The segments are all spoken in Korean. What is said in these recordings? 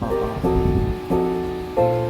啊啊。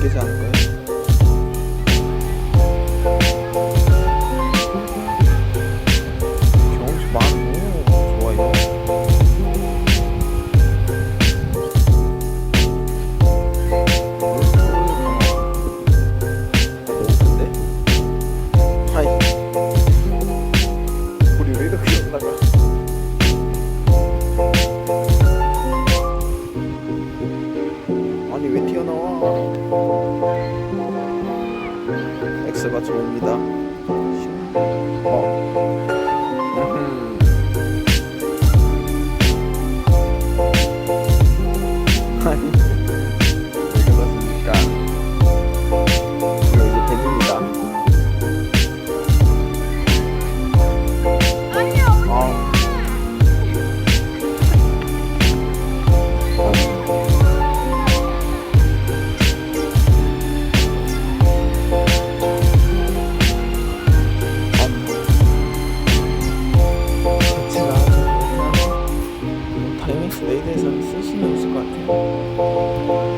어떻게 사는 거예요? 아니 왜 튀어나와? 엑스가 좋습니다. 어. 아니. 플레이 대해서 쓸 수는 있을 것 같아요.